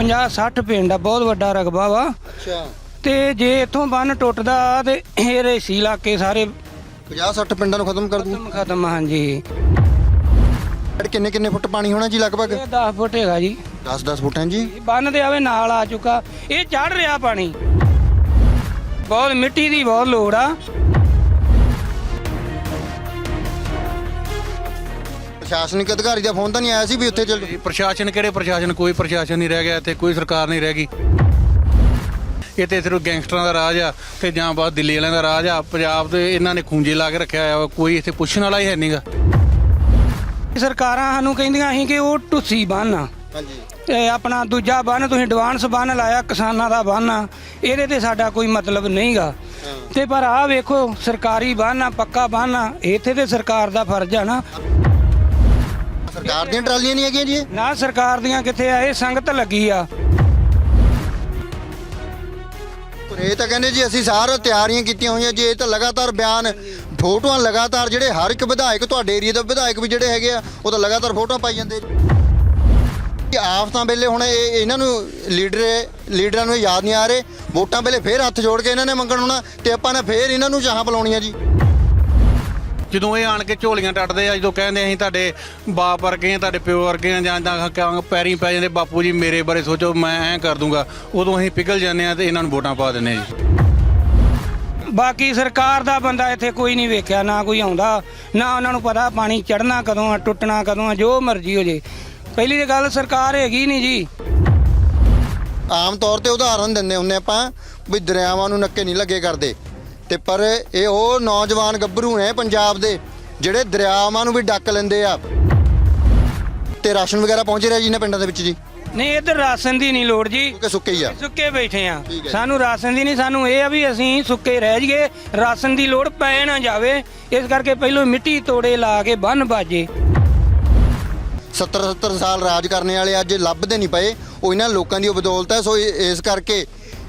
50 60 ਪਿੰਡ ਆ ਬਹੁਤ ਵੱਡਾ ਰਕਬਾ ਵਾ। ਅੱਛਾ। ਤੇ ਜੇ ਇੱਥੋਂ ਬੰਨ ਟੁੱਟਦਾ ਤੇ ਇਹ ਰੇਸੀ ਇਲਾਕੇ ਸਾਰੇ 50 60 ਪਿੰਡਾਂ ਨੂੰ ਖਤਮ ਕਰ ਦੂ। ਖਤਮ ਖਤਮ ਹਾਂਜੀ। ਕਿੰਨੇ ਕਿੰਨੇ ਫੁੱਟ ਪਾਣੀ ਹੋਣਾ ਜੀ ਲਗਭਗ? ਇਹ 10 ਫੁੱਟ ਹੈਗਾ ਜੀ। 10 10 ਫੁੱਟ ਹੈ ਜੀ। ਬੰਨ ਦੇ ਆਵੇ ਨਾਲ ਆ ਚੁੱਕਾ। ਇਹ ਚੜ ਰਿਹਾ ਪਾਣੀ। ਬਹੁਤ ਮਿੱਟੀ ਦੀ ਬਹੁਤ ਲੋੜ ਆ। ਪ੍ਰਸ਼ਾਸਨਿਕ ਅਧਿਕਾਰੀ ਦਾ ਫੋਨ ਤਾਂ ਨਹੀਂ ਆਇਆ ਸੀ ਵੀ ਉੱਥੇ ਚੱਲ ਇਹ ਪ੍ਰਸ਼ਾਸਨ ਕਿਹੜੇ ਪ੍ਰਸ਼ਾਸਨ? ਕੋਈ ਪ੍ਰਸ਼ਾਸਨ ਨਹੀਂ ਰਹਿ ਗਿਆ ਇੱਥੇ ਕੋਈ ਸਰਕਾਰ ਨਹੀਂ ਰਹਿ ਗਈ। ਇਹ ਤੇ ਸਿਰਫ ਗੈਂਗਸਟਰਾਂ ਦਾ ਰਾਜ ਆ ਤੇ ਜਾਂ ਬਾਅਦ ਦਿੱਲੀ ਵਾਲਿਆਂ ਦਾ ਰਾਜ ਆ। ਪੰਜਾਬ ਦੇ ਇਹਨਾਂ ਨੇ ਖੂੰਜੇ ਲਾ ਕੇ ਰੱਖਿਆ ਹੋਇਆ ਵਾ, ਕੋਈ ਇੱਥੇ ਪੁੱਛਣ ਵਾਲਾ ਹੀ ਹੈ ਨਹੀਂਗਾ। ਸਰਕਾਰਾਂ ਸਾਨੂੰ ਕਹਿੰਦੀਆਂ ਸੀ ਕਿ ਉਹ ਟੁੱਸੀ ਬੰਨ। ਆ ਹਾਂਜੀ। ਤੇ ਆਪਣਾ ਦੂਜਾ ਬੰਨ ਤੁਸੀਂ ਐਡਵਾਂਸ ਬੰਨ ਲਾਇਆ ਕਿਸਾਨਾਂ ਦਾ ਬੰਨ। ਆ ਇਹਦੇ ਤੇ ਸਾਡਾ ਕੋਈ ਮਤਲਬ ਨਹੀਂਗਾ। ਤੇ ਪਰ ਆਹ ਵੇਖੋ ਸਰਕਾਰੀ ਬੰਨ ਆ ਪੱਕਾ ਬੰਨ ਆ ਇੱਥੇ ਤੇ ਸਰਕਾਰ ਦਾ ਫਰਜ਼ ਆ ਨਾ। ਸਰਕਾਰ ਦੀਆਂ ਟਰਾਲੀਆਂ ਨਹੀਂ ਹੈਗੀਆਂ ਜੀ ਇਹ? ਨਾ ਸਰਕਾਰ ਦੀਆਂ ਕਿੱਥੇ ਆ? ਇਹ ਸੰਗਤ ਲੱਗੀ ਆ। ਪਰ ਇਹ ਤਾਂ ਕਹਿੰਦੇ ਜੀ ਅਸੀਂ ਸਾਰਾ ਤਿਆਰੀਆਂ ਕੀਤੀਆਂ ਹੋਈਆਂ ਜੀ ਇਹ ਤਾਂ ਲਗਾਤਾਰ ਬਿਆਨ ਫੋਟੋਆਂ ਲਗਾਤਾਰ ਜਿਹੜੇ ਹਰ ਇੱਕ ਵਿਧਾਇਕ ਤੁਹਾਡੇ ਏਰੀਆ ਦੇ ਵਿਧਾਇਕ ਵੀ ਜਿਹੜੇ ਹੈਗੇ ਆ ਉਹ ਤਾਂ ਲਗਾਤਾਰ ਫੋਟੋਆਂ ਪਾਈ ਜਾਂਦੇ ਕਿ ਆਫਤਾਂ ਵੇਲੇ ਹੁਣ ਇਹ ਇਹਨਾਂ ਨੂੰ ਲੀਡਰ ਲੀਡਰਾਂ ਨੂੰ ਇਹ ਯਾਦ ਨਹੀਂ ਆ ਰਹੇ ਵੋਟਾਂ ਵੇਲੇ ਫੇਰ ਹੱਥ ਜੋੜ ਕੇ ਇਹਨਾਂ ਨੇ ਮੰਗਣ ਹੋਣਾ ਤੇ ਆਪਾਂ ਨੇ ਫੇਰ ਇਹਨਾਂ ਨੂੰ ਚਾਹਾਂ ਪਲਾਉਣੀਆਂ ਜੀ। ਜਦੋਂ ਇਹ ਆਣ ਕੇ ਝੋਲੀਆਂ ਟੱਟਦੇ ਆ ਜਦੋਂ ਕਹਿੰਦੇ ਅਸੀਂ ਤੁਹਾਡੇ ਬਾਪ ਵਰਗੇ ਆ ਤੁਹਾਡੇ ਪਿਓ ਵਰਗੇ ਆ ਜਾਂ ਜਾਂ ਕਹਾਂਗੇ ਪੈਰੀਂ ਪੈ ਜਾਂਦੇ ਬਾਪੂ ਜੀ ਮੇਰੇ ਬਾਰੇ ਸੋਚੋ ਮੈਂ ਐਂ ਕਰ ਦੂੰਗਾ। ਉਦੋਂ ਅਸੀਂ ਪਿਘਲ ਜਾਂਦੇ ਆ ਤੇ ਇਹਨਾਂ ਨੂੰ ਵੋਟਾਂ ਪਾ ਦਿੰਦੇ ਆ ਜੀ। ਬਾਕੀ ਸਰਕਾਰ ਦਾ ਬੰਦਾ ਇੱਥੇ ਕੋਈ ਨਹੀਂ ਵੇਖਿਆ ਨਾ ਕੋਈ ਆਉਂਦਾ ਨਾ ਉਹਨਾਂ ਨੂੰ ਪਤਾ ਪਾਣੀ ਚੜਨਾ ਕਦੋਂ ਆ ਟੁੱਟਣਾ ਕਦੋਂ ਆ ਜੋ ਮਰਜ਼ੀ ਹੋ ਜੇ। ਪਹਿਲੀ ਤੇ ਗੱਲ ਸਰਕਾਰ ਹੈਗੀ ਨਹੀਂ ਜੀ। ਆਮ ਤੌਰ ਤੇ ਉਦਾਹਰਨ ਦਿੰਦੇ ਹੁੰਨੇ ਆਪਾਂ ਵੀ ਦਰਿਆਵਾਂ ਨੂੰ ਨੱਕੇ ਨਹੀਂ ਲੱਗੇ ਕਰਦੇ। ਤੇ ਪਰ ਇਹ ਉਹ ਨੌਜਵਾਨ ਗੱਭਰੂ ਨੇ ਪੰਜਾਬ ਦੇ ਜਿਹੜੇ ਦਰਿਆਵਾਂ ਨੂੰ ਵੀ ਡੱਕ ਲੈਂਦੇ ਆ। ਤੇ ਰਾਸ਼ਨ ਵਗੈਰਾ ਪਹੁੰਚ ਰਿਹਾ ਜੀ ਇਹਨਾਂ ਪਿੰਡਾਂ ਦੇ ਵਿੱਚ ਜੀ? ਨਹੀਂ ਇੱਧਰ ਰਾਸ਼ਨ ਦੀ ਨਹੀਂ ਲੋੜ ਜੀ। ਸੁੱਕੇ ਹੀ ਆ। ਸੁੱਕੇ ਬੈਠੇ ਆ ਠੀਕ ਹੈ। ਸਾਨੂੰ ਰਾਸ਼ਨ ਦੀ ਨਹੀਂ ਸਾਨੂੰ ਇਹ ਆ ਵੀ ਅਸੀਂ ਸੁੱਕੇ ਰਹਿ ਜਾਈਏ ਰਾਸ਼ਨ ਦੀ ਲੋੜ ਪੈ ਨਾ ਜਾਵੇ। ਇਸ ਕਰਕੇ ਪਹਿਲਾਂ ਮਿੱਟੀ ਤੋੜੇ ਲਾ ਕੇ ਬੰਨ ਬਾਜੇ। 70 70 ਸਾਲ ਰਾਜ ਕਰਨੇ ਵਾਲੇ ਅੱਜ ਲੱਭਦੇ ਨਹੀਂ ਪਏ। ਉਹ ਇਹਨਾਂ ਲੋਕਾਂ ਦੀ ਉਹ ਬਦੌਲਤ ਹੈ ਸੋ ਇਸ ਕਰਕੇ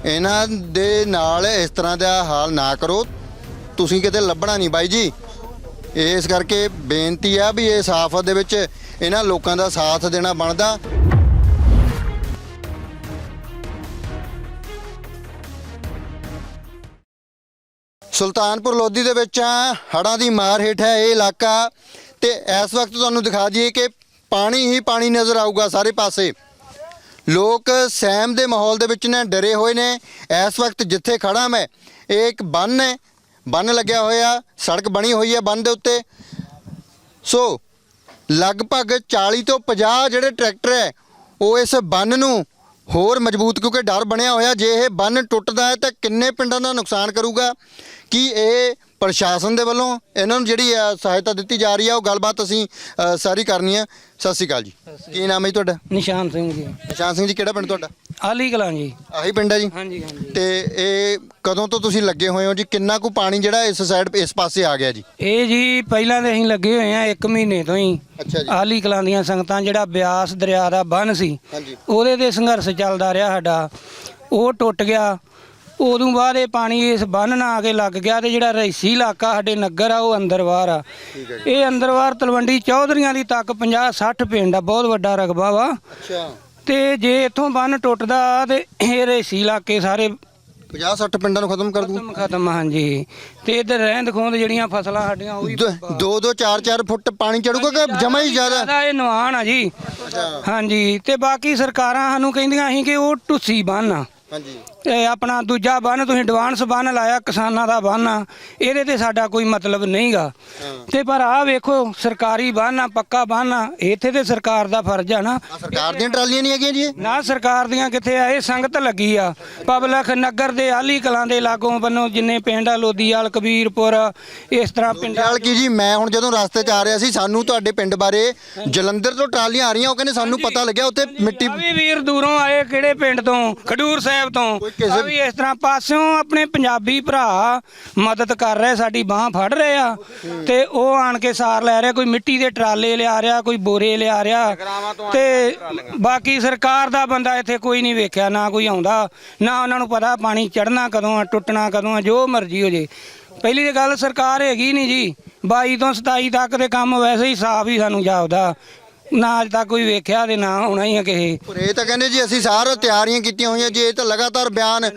ਇਹਨਾਂ ਦੇ ਨਾਲ ਇਸ ਤਰ੍ਹਾਂ ਦਾ ਹਾਲ ਨਾ ਕਰੋ। ਤੁਸੀਂ ਕਿਤੇ ਲੱਭਣਾ ਨਹੀਂ ਬਾਈ ਜੀ। ਇਸ ਕਰਕੇ ਬੇਨਤੀ ਆ ਵੀ ਇਸ ਆਫਤ ਦੇ ਵਿੱਚ ਇਹਨਾਂ ਲੋਕਾਂ ਦਾ ਸਾਥ ਦੇਣਾ ਬਣਦਾ। ਸੁਲਤਾਨਪੁਰ ਲੋਧੀ ਦੇ ਵਿੱਚ ਆ ਹੜਾਂ ਦੀ ਮਾਰ ਹੇਠ ਹੈ ਇਹ ਇਲਾਕਾ। ਤੇ ਇਸ ਵਕਤ ਤੁਹਾਨੂੰ ਦਿਖਾ ਦਈਏ ਕਿ ਪਾਣੀ ਹੀ ਪਾਣੀ ਨਜ਼ਰ ਆਊਗਾ ਸਾਰੇ ਪਾਸੇ। ਲੋਕ ਸਹਿਮ ਦੇ ਮਾਹੌਲ ਦੇ ਵਿੱਚ ਨੇ ਡਰੇ ਹੋਏ ਨੇ। ਇਸ ਵਕਤ ਜਿੱਥੇ ਖੜਾ ਮੈਂ ਇਹ ਇੱਕ ਬੰਨ ਹੈ। ਬੰਨ ਲੱਗਿਆ ਹੋਇਆ ਸੜਕ ਬਣੀ ਹੋਈ ਹੈ ਬੰਨ ਦੇ ਉੱਤੇ। ਸੋ ਲਗਭਗ 40 ਤੋਂ 50 ਜਿਹੜੇ ਟਰੈਕਟਰ ਹੈ ਉਹ ਇਸ ਬੰਨ ਨੂੰ ਹੋਰ ਮਜ਼ਬੂਤ ਕਿਉਂਕਿ ਡਰ ਬਣਿਆ ਹੋਇਆ ਜੇ ਇਹ ਬੰਨ ਟੁੱਟਦਾ ਹੈ ਤਾਂ ਕਿੰਨੇ ਪਿੰਡਾਂ ਦਾ ਨੁਕਸਾਨ ਕਰੂਗਾ? ਕੀ ਇਹ ਪ੍ਰਸ਼ਾਸਨ ਦੇ ਵੱਲੋਂ ਇਹਨਾਂ ਨੂੰ ਜਿਹੜੀ ਅ, ਸਹਾਇਤਾ ਦਿੱਤੀ ਜਾ ਰਹੀ ਹੈ ਉਹ ਗੱਲਬਾਤ ਅਸੀਂ ਸਾਰੀ ਕਰਨੀ ਹੈ। ਸਤਿ ਸ਼੍ਰੀ ਅਕਾਲ ਜੀ। ਕੀ ਨਾਮ ਹੈ ਜੀ ਤੁਹਾਡਾ? ਨਿਸ਼ਾਨ ਸਿੰਘ ਜੀ। ਨਿਸ਼ਾਨ ਸਿੰਘ ਜੀ ਕਿਹੜਾ ਪਿੰਡ ਤੁਹਾਡਾ? ਆਲੀ ਕਲਾਂ ਜੀ। ਆਹੀ ਪਿੰਡ ਹੈ ਜੀ? ਹਾਂਜੀ ਹਾਂਜੀ। ਤੇ ਇਹ ਕਦੋਂ ਤੋਂ ਤੁਸੀਂ ਲੱਗੇ ਹੋਏ ਹੋ ਜੀ? ਕਿੰਨਾ ਕੁ ਪਾਣੀ ਜਿਹੜਾ ਇਸ ਸਾਈਡ ਇਸ ਪਾਸੇ ਆ ਗਿਆ ਜੀ? ਇਹ ਜੀ ਪਹਿਲਾਂ ਦੇ ਅਸੀਂ ਲੱਗੇ ਹੋਏ ਆ 1 ਮਹੀਨੇ ਤੋਂ ਹੀ। ਅੱਛਾ ਜੀ। ਆਲੀ ਕਲਾਂ ਦੀਆਂ ਸੰਗਤਾਂ ਜਿਹੜਾ ਬਿਆਸ ਦਰਿਆ ਦਾ ਬੰਨ ਸੀ ਉਹਦੇ ਤੇ ਸੰਘਰਸ਼ ਚੱਲਦਾ ਰਿਹਾ ਸਾਡਾ। ਉਹ ਟੁੱਟ ਗਿਆ। ਉਦੋਂ ਬਾਅਦ ਇਹ ਪਾਣੀ ਇਸ ਬੰਨ ਨਾਲ ਆ ਕੇ ਲੱਗ ਗਿਆ ਤੇ ਜਿਹੜਾ ਰਈਸੀ ਇਲਾਕਾ ਸਾਡੇ ਨਗਰ ਆ ਉਹ ਅੰਦਰ ਬਾਹਰ ਆ ਇਹ ਅੰਦਰ ਬਾਹਰ ਤਲਵੰਡੀ ਚੌਧਰੀਆਂ ਦੀ ਤੱਕ 50 60 ਪਿੰਡ ਆ ਬਹੁਤ ਵੱਡਾ ਰਕਬਾ ਵਾ। ਅੱਛਾ। ਤੇ ਜੇ ਇੱਥੋਂ ਬੰਨ ਟੁੱਟਦਾ ਤੇ ਇਹ ਰਈਸੀ ਇਲਾਕੇ ਸਾਰੇ 50 60 ਪਿੰਡਾਂ ਨੂੰ ਖਤਮ ਕਰ ਦੂ? ਖਤਮ ਖਤਮ ਹਾਂਜੀ। ਤੇ ਇੱਧਰ ਰਹਿੰਦ ਖੂੰਦ ਜਿਹੜੀਆਂ ਫਸਲਾਂ ਸਾਡੀਆਂ ਉਹ ਵੀ ਦੋ ਦੋ ਚਾਰ ਚਾਰ ਫੁੱਟ ਪਾਣੀ ਚੜੂਗਾ ਕਿ ਜਮਾ ਹੀ ਜ਼ਿਆਦਾ ਜ਼ਿਆਦਾ? ਇਹ ਨਵਾਨ ਆ ਜੀ। ਹਾਂਜੀ ਤੇ ਬਾਕੀ ਸਰਕਾਰਾਂ ਸਾਨੂੰ ਕਹਿੰਦੀਆਂ ਸੀ ਕਿ ਉਹ ਟੁੱਸੀ ਬੰਨ ਆ। ਹਾਂਜੀ। ਤੇ ਆਪਣਾ ਦੂਜਾ ਬੰਨ ਤੁਸੀਂ ਐਡਵਾਂਸ ਬੰਨ ਲਾਇਆ ਕਿਸਾਨਾਂ ਦਾ ਬੰਨ ਆ ਇਹਦੇ ਤੇ ਸਾਡਾ ਕੋਈ ਮਤਲਬ ਨਹੀਂਗਾ। ਤੇ ਪਰ ਆਹ ਵੇਖੋ ਸਰਕਾਰੀ ਬੰਨ ਆ ਪੱਕਾ ਬੰਨ ਆ ਇੱਥੇ ਤੇ ਸਰਕਾਰ ਦਾ ਫਰਜ਼ ਆ ਨਾ। ਸਰਕਾਰ ਦੀਆਂ ਟਰਾਲੀਆਂ ਨਹੀਂ ਹੈਗੀਆਂ ਜੀ ਇਹ? ਨਾ ਸਰਕਾਰ ਦੀਆਂ ਕਿੱਥੇ ਆ ਇਹ ਸੰਗਤ ਲੱਗੀ ਆ। ਪਬਲਿਕ ਨਗਰ ਦੇ ਆਲੀ ਕਲਾਂ ਦੇ ਲਾਗੋਂ ਬੰਨੋ ਜਿੰਨੇ ਪਿੰਡ ਆ ਲੋਦੀਵਾਲ ਕਬੀਰਪੁਰ ਇਸ ਤਰ੍ਹਾਂ ਪਿੰਡਾਂ ਨਾਲ ਕੀ ਜੀ ਮੈਂ ਹੁਣ ਜਦੋਂ ਰਸਤੇ 'ਚ ਆ ਰਿਹਾ ਸੀ ਸਾਨੂੰ ਤੁਹਾਡੇ ਪਿੰਡ ਬਾਰੇ ਜਲੰਧਰ ਤੋਂ ਟਰਾਲੀਆਂ ਆ ਰਹੀਆਂ ਉਹ ਕਹਿੰਦੇ ਸਾਨੂੰ ਪਤਾ ਲੱਗਿਆ ਉੱਥੇ ਮਿੱਟੀ ਆ ਵੀ ਵੀਰ ਦੂਰੋਂ ਆਏ ਕਿਹੜੇ ਪਿੰਡ ਤੋਂ? ਖਡੂਰ ਸਾਹਿਬ ਤੋਂ। ਕੋਈ ਕਿਸੇ- ਆ ਵੀ ਇਸ ਤਰ੍ਹਾਂ ਪਾਸਿਓਂ ਆਪਣੇ ਪੰਜਾਬੀ ਭਰਾ ਮਦਦ ਕਰ ਰਹੇ ਸਾਡੀ ਬਾਹ ਫੜ ਰਹੇ ਆ। ਤੇ ਉਹ ਆਣ ਕੇ ਸਾਰ ਲੈ ਰਿਹਾ ਕੋਈ ਮਿੱਟੀ ਦੇ ਟਰਾਲੇ ਲਿਆ ਰਿਹਾ ਕੋਈ ਬੋਰੇ ਲਿਆ ਰਿਹਾ। ਤੇ ਬਾਕੀ ਸਰਕਾਰ ਦਾ ਬੰਦਾ ਇੱਥੇ ਕੋਈ ਨਹੀਂ ਵੇਖਿਆ ਨਾ ਕੋਈ ਆਉਂਦਾ ਨਾ ਉਹਨਾਂ ਨੂੰ ਪਤਾ ਪਾਣੀ ਚੜਨਾ ਕਦੋਂ ਆ ਟੁੱਟਣਾ ਕਦੋਂ ਆ ਜੋ ਮਰਜ਼ੀ ਹੋ ਜੇ। ਪਹਿਲੀ ਤੇ ਗੱਲ ਸਰਕਾਰ ਹੈਗੀ ਨਹੀਂ ਜੀ। 22 ਤੋਂ 27 ਤੱਕ ਦੇ ਕੰਮ ਵੈਸੇ ਹੀ ਸਾਫ਼ ਹੀ ਸਾਨੂੰ ਜਾਪਦਾ। ਨਾ ਅੱਜ ਤੱਕ ਕੋਈ ਵੇਖਿਆ ਤੇ ਨਾ ਹੋਣਾ ਹੀ ਆ ਕਿਸੇ। ਪਰ ਇਹ ਤਾਂ ਕਹਿੰਦੇ ਜੀ ਅਸੀਂ ਸਾਰਾ ਤਿਆਰੀਆਂ ਕੀਤੀਆਂ ਹੋਈਆਂ ਜੀ ਇਹ ਤਾਂ ਲਗਾਤਾਰ ਬਿਆਨ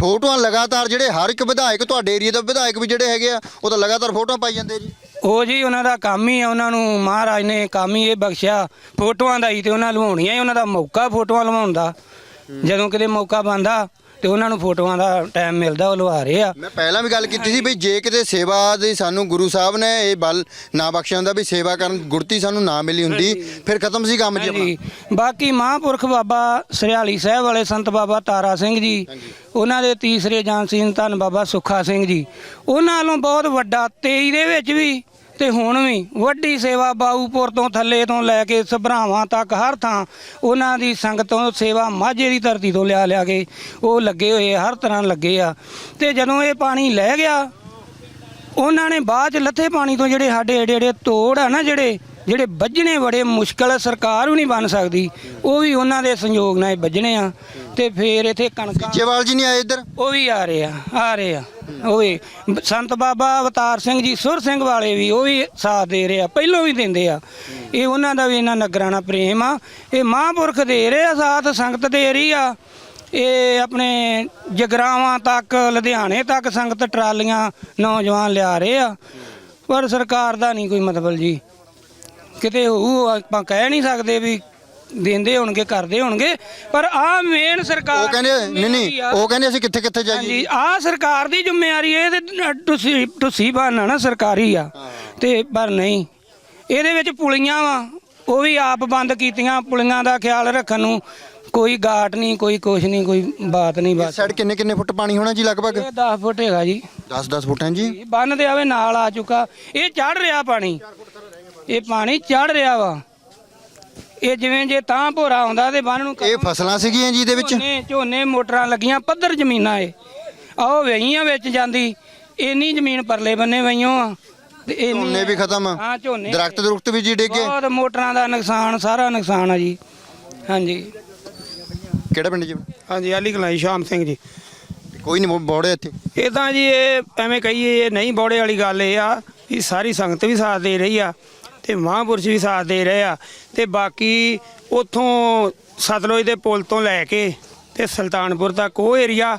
ਫੋਟੋਆਂ ਲਗਾਤਾਰ ਜਿਹੜੇ ਹਰ ਇੱਕ ਵਿਧਾਇਕ ਤੁਹਾਡੇ ਏਰੀਆ ਦਾ ਵਿਧਾਇਕ ਵੀ ਜਿਹੜੇ ਹੈਗੇ ਆ ਉਹ ਤਾਂ ਲਗਾਤਾਰ ਫੋਟੋਆਂ ਪਾਈ ਜਾਂਦੇ ਜੀ। ਉਹ ਜੀ ਉਹਨਾਂ ਦਾ ਕੰਮ ਹੀ ਆ ਉਹਨਾਂ ਨੂੰ ਮਹਾਰਾਜ ਨੇ ਕੰਮ ਹੀ ਇਹ ਬਖਸ਼ਿਆ ਫੋਟੋਆਂ ਦਾ ਹੀ ਤੇ ਉਹਨਾਂ ਲਵਾਉਣੀਆਂ ਹੀ ਉਹਨਾਂ ਦਾ ਮੌਕਾ ਫੋਟੋਆਂ ਲਵਾਉਣ ਦਾ। ਜਦੋਂ ਕਿਤੇ ਮੌਕਾ ਬੰਦਾ ਤੇ ਉਹਨਾਂ ਨੂੰ ਫੋਟੋਆਂ ਦਾ ਟਾਈਮ ਮਿਲਦਾ ਉਹ ਲਵਾ ਰਹੇ ਆ। ਮੈਂ ਪਹਿਲਾਂ ਵੀ ਗੱਲ ਕੀਤੀ ਸੀ ਵੀ ਜੇ ਕਿਤੇ ਸੇਵਾ ਦੀ ਸਾਨੂੰ ਗੁਰੂ ਸਾਹਿਬ ਨੇ ਇਹ ਬਲ ਨਾ ਬਖਸ਼ਿਆ ਹੁੰਦਾ ਵੀ ਸੇਵਾ ਕਰਨ ਗੁਰਤੀ ਸਾਨੂੰ ਨਾ ਮਿਲੀ ਹੁੰਦੀ ਫਿਰ ਖਤਮ ਸੀ ਕੰਮ ਜੀ ਆਪਣਾ? ਬਾਕੀ ਮਹਾਂਪੁਰਖ ਬਾਬਾ ਸਰਿਆਲੀ ਸਾਹਿਬ ਵਾਲੇ ਸੰਤ ਬਾਬਾ ਤਾਰਾ ਸਿੰਘ ਜੀ ਉਹਨਾਂ ਦੇ ਤੀਸਰੇ ਜਾਨਸੀਨ ਧੰਨ ਬਾਬਾ ਸੁੱਖਾ ਸਿੰਘ ਜੀ। ਉਹਨਾਂ ਵੱਲੋਂ ਬਹੁਤ ਵੱਡਾ 23 ਦੇ ਵਿੱਚ ਵੀ ਤੇ ਹੁਣ ਵੀ ਵੱਡੀ ਸੇਵਾ ਬਾਊਪੁਰ ਤੋਂ ਥੱਲੇ ਤੋਂ ਲੈ ਕੇ ਸਭਰਾਵਾਂ ਤੱਕ ਹਰ ਥਾਂ ਉਹਨਾਂ ਦੀ ਸੰਗਤੋਂ ਸੇਵਾ ਮਾਝੇ ਦੀ ਧਰਤੀ ਤੋਂ ਲਿਆ ਲਿਆ ਕੇ ਉਹ ਲੱਗੇ ਹੋਏ ਆ, ਹਰ ਤਰ੍ਹਾਂ ਲੱਗੇ ਆ। ਤੇ ਜਦੋਂ ਇਹ ਪਾਣੀ ਲੈ ਗਿਆ ਉਹਨਾਂ ਨੇ ਬਾਅਦ ਚ ਲੱਥੇ ਪਾਣੀ ਤੋਂ ਜਿਹੜੇ ਸਾਡੇ ਏਡੇ ਏਡੇ ਤੋੜ ਆ ਨਾ ਜਿਹੜੇ ਜਿਹੜੇ ਵੱਜਣੇ ਬੜੇ ਮੁਸ਼ਕਲ ਸਰਕਾਰ ਵੀ ਨਹੀਂ ਬਣ ਸਕਦੀ ਉਹ ਵੀ ਉਹਨਾਂ ਦੇ ਸੰਯੋਗ ਨਾਲ ਹੀ ਵੱਜਣੇ ਆ। ਤੇ ਫੇਰ ਇੱਥੇ ਕਣਕਾਂ ਜੇਵਾਲ ਜੀ ਨਹੀਂ ਆਏ ਇੱਧਰ? ਉਹ ਵੀ ਆ ਰਹੇ ਆ ਆ ਰਹੇ ਆ। ਉਹ ਵੀ ਸੰਤ ਬਾਬਾ ਅਵਤਾਰ ਸਿੰਘ ਜੀ ਸੁਰ ਸਿੰਘ ਵਾਲੇ ਵੀ ਉਹ ਵੀ ਸਾਥ ਦੇ ਰਹੇ ਆ ਪਹਿਲੋਂ ਵੀ ਦਿੰਦੇ ਆ। ਇਹ ਉਹਨਾਂ ਦਾ ਵੀ ਇਹਨਾਂ ਨਗਰਾਣਾ ਪ੍ਰੇਮ ਆ। ਇਹ ਮਹਾਂਪੁਰਖ ਦੇ ਰਹੇ ਆ ਸਾਥ ਸੰਗਤ ਦੇ ਰਹੀ ਆ। ਇਹ ਆਪਣੇ ਜਗਰਾਵਾਂ ਤੱਕ ਲੁਧਿਆਣੇ ਤੱਕ ਸੰਗਤ ਟਰਾਲੀਆਂ ਨੌਜਵਾਨ ਲਿਆ ਰਹੇ ਆ। ਪਰ ਸਰਕਾਰ ਦਾ ਨਹੀਂ ਕੋਈ ਮਤਲਬ ਜੀ। ਕਿਤੇ ਹੋਊ ਆਪਾਂ ਕਹਿ ਨਹੀਂ ਸਕਦੇ ਵੀ ਦਿੰਦੇ ਹੋਣਗੇ ਕਰਦੇ ਹੋਣਗੇ ਪਰ ਆ ਮੇਨ ਸਰਕਾਰ ਉਹ ਕਹਿੰਦੇ ਨਹੀਂ ਨਹੀਂ ਉਹ ਕਹਿੰਦੇ ਅਸੀਂ ਕਿੱਥੇ ਕਿੱਥੇ ਜਾਈਏ? ਹਾਂਜੀ ਆ ਸਰਕਾਰ ਦੀ ਜ਼ਿੰਮੇਵਾਰੀ ਇਹ ਤੇ ਤੁਸੀਂ ਤੁਸੀਂ ਬਹਾਨਾ ਨਾ ਸਰਕਾਰੀ ਆ ਤੇ ਪਰ ਨਹੀਂ। ਇਹਦੇ ਵਿੱਚ ਪੁਲੀਆਂ ਵਾ ਉਹ ਵੀ ਆਪ ਬੰਦ ਕੀਤੀਆਂ ਪੁਲੀਆਂ ਦਾ ਖਿਆਲ ਰੱਖਣ ਨੂੰ। ਕੋਈ ਗਾਟ ਨਹੀਂ ਕੋਈ ਕੁਛ ਨਹੀਂ ਕੋਈ ਬਾਤ ਨਹੀਂ ਬਸ। ਸਾਈਡ ਕਿੰਨੇ ਕਿੰਨੇ ਫੁੱਟ ਪਾਣੀ ਹੋਣਾ ਜੀ ਲਗਭਗ? ਇਹ 10 ਫੁੱਟ ਹੈਗਾ ਜੀ। 10 10 ਫੁੱਟ ਹੈ ਜੀ। ਬੰਨ ਦੇ ਆਵੇ ਨਾਲ ਆ ਚੁੱਕਾ। ਇਹ ਚੜ ਰਿਹਾ ਪਾਣੀ। ਇਹ ਪਾਣੀ ਚੜ ਰਿਹਾ ਵਾ। ਇਹ ਜਿਵੇਂ ਜੇ ਤਾਂ ਭੋਰਾ ਆਉਂਦਾ ਤੇ ਬੰਨ ਨੂੰ ਇਹ ਫਸਲਾਂ ਸੀਗੀਆਂ ਜੀ ਇਹਦੇ ਵਿੱਚ? ਝੋਨੇ ਝੋਨੇ ਮੋਟਰਾਂ ਲੱਗੀਆਂ ਪੱਧਰ ਜ਼ਮੀਨਾਂ ਏ ਆਓ ਵਈਆਂ ਵਿੱਚ ਜਾਂਦੀ ਇੰਨੀ ਜ਼ਮੀਨ ਪਰਲੇ ਬੰਨੇ ਵਈਆਂ ਆ ਤੇ ਇੰਨੀ- ਝੋਨੇ ਵੀ ਖਤਮ। ਹਾਂ ਝੋਨੇ ਦਰਖਤ ਦਰੁਖਤ ਵੀ ਜੀ ਡਿੱਗੇ ਬਹੁਤ ਮੋਟਰਾਂ ਦਾ ਨੁਕਸਾਨ ਸਾਰਾ ਨੁਕਸਾਨ ਆ ਜੀ। ਹਾਂਜੀ। ਕਿਹੜਾ ਪਿੰਡ ਜੀ? ਹਾਂਜੀ ਆਲੀ ਕਲਾਈ ਸ਼ਾਮ ਸਿੰਘ ਜੀ। ਕੋਈ ਨਹੀਂ ਬੋੜੇ ਇੱਥੇ। ਇਹ ਤਾਂ ਜੀ ਇਹ ਐਵੇਂ ਕਹੀਏ ਇਹ ਨਹੀਂ ਬੋੜੇ ਵਾਲੀ ਗੱਲ ਇਹ ਆ ਕਿ ਸਾਰੀ ਸੰਗਤ ਵੀ ਸਾਥ ਦੇ ਰਹੀ ਆ। ਤੇ ਮਹਾਂਪੁਰਸ਼ ਵੀ ਸਾਥ ਦੇ ਰਹੇ ਆ ਤੇ ਬਾਕੀ ਉਥੋਂ ਸਤਲੁਜ ਦੇ ਪੁਲ ਤੋਂ ਲੈ ਕੇ ਤੇ ਸੁਲਤਾਨਪੁਰ ਤੱਕ ਉਹ ਏਰੀਆ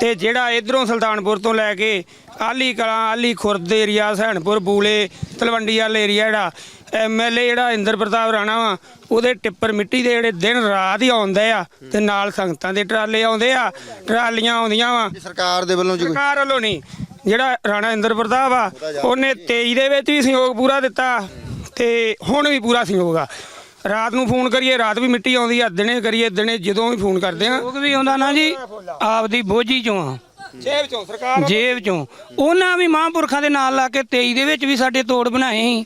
ਤੇ ਜਿਹੜਾ ਇਧਰੋਂ ਸੁਲਤਾਨਪੁਰ ਤੋਂ ਲੈ ਕੇ ਆਲੀ ਕਲਾਂ ਆਲੀ ਖੁਰਦ ਏਰੀਆ ਸਹਿਣਪੁਰ ਬੂਲੇ ਤਲਵੰਡੀ ਵਾਲਾ ਏਰੀਆ ਜਿਹੜਾ ਐਮਐਲਏ ਜਿਹੜਾ ਇੰਦਰ ਪ੍ਰਤਾਪ ਰਾਣਾ ਵਾ ਉਹਦੇ ਟਿੱਪਰ ਮਿੱਟੀ ਦੇ ਜਿਹੜੇ ਦਿਨ ਰਾਤ ਹੀ ਆਉਂਦੇ ਆ ਤੇ ਨਾਲ ਸੰਗਤਾਂ ਦੇ ਟਰਾਲੇ ਆਉਂਦੇ ਆ ਟਰਾਲੀਆਂ ਆਉਂਦੀਆਂ ਵਾ। ਸਰਕਾਰ ਦੇ ਵੱਲੋਂ ਸਰਕਾਰ ਵੱਲੋਂ ਨਹੀਂ ਜਿਹੜਾ ਰਾਣਾ ਇੰਦਰ ਪ੍ਰਤਾਪ ਆ ਉਹਨੇ 23 ਦੇ ਵਿੱਚ ਵੀ ਸਹਿਯੋਗ ਪੂਰਾ ਦਿੱਤਾ। ਤੇ ਹੁਣ ਵੀ ਪੂਰਾ ਸਹਿਯੋਗ ਆ। ਰਾਤ ਨੂੰ ਫੋਨ ਕਰੀਏ ਰਾਤ ਵੀ ਮਿੱਟੀ ਆਉਂਦੀ ਆ ਦਿਨੇ ਕਰੀਏ ਦਿਨੇ ਜਦੋਂ ਵੀ ਫੋਨ ਕਰਦੇ ਆ। ਲੋਕ ਵੀ ਆਉਂਦਾ ਨਾ ਜੀ ਆਪਦੀ ਬੋਝੀ ਚੋਂ ਆ। ਜੇਬ ਚੋਂ ਸਰਕਾਰ ਜੇਬ ਚੋਂ। ਉਹਨਾਂ ਵੀ ਮਹਾਂਪੁਰਖਾਂ ਦੇ ਨਾਲ ਲਾ ਕੇ 23 ਦੇ ਵਿੱਚ ਵੀ ਸਾਡੇ ਤੋੜ ਬਣਾਏ ਸੀ।